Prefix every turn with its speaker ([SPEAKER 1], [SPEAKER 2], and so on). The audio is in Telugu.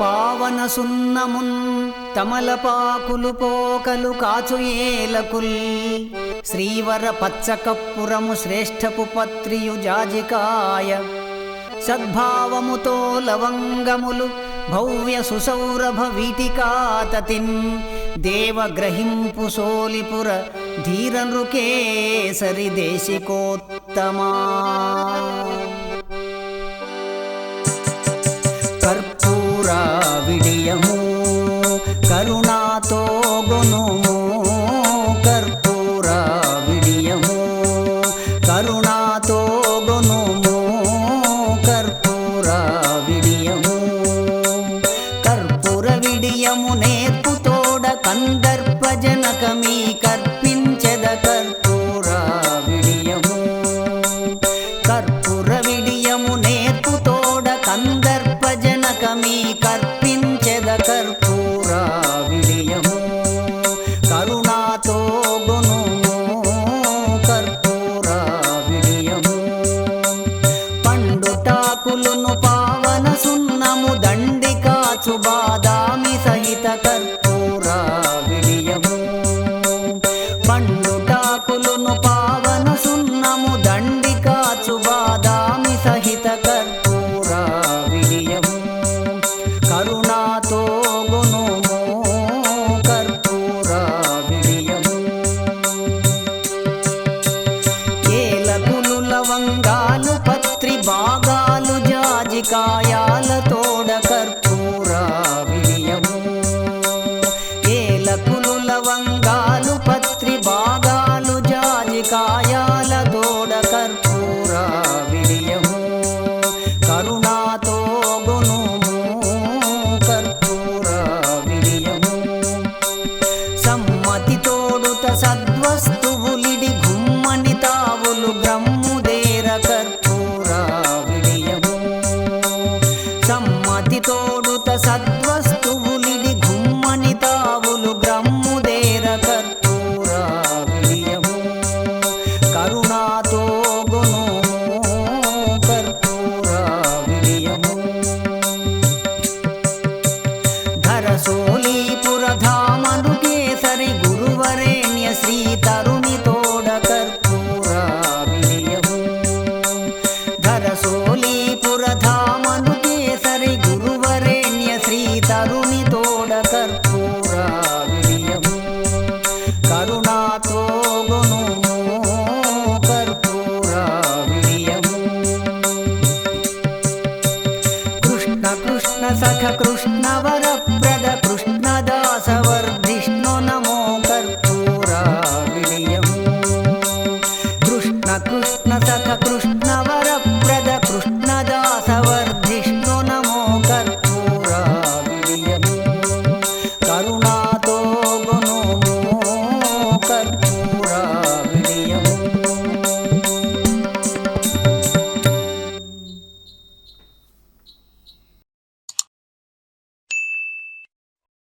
[SPEAKER 1] పావన సున్నమున్ తమలపాకులు పోకలు కాచు ఏలకుల్ శ్రీవర పచ్చకప్పురము శ్రేష్టపు పత్రియు జాజికాయ. సద్భావముతో లవంగములు భవ్య సుసౌరభ వీటికాతతిన్. దేవగ్రహింపు సోలిపుర ధీర నృకేసరి దేశికోత్తమా. కర్పూర విడియము కరుణాతో గుణము కర్పూర విడియము కరుణాతో గుణము కర్పూర విడియము. కర్పూర విడియము నేర్పుతోడ కందర్ప జనకమీ levantar com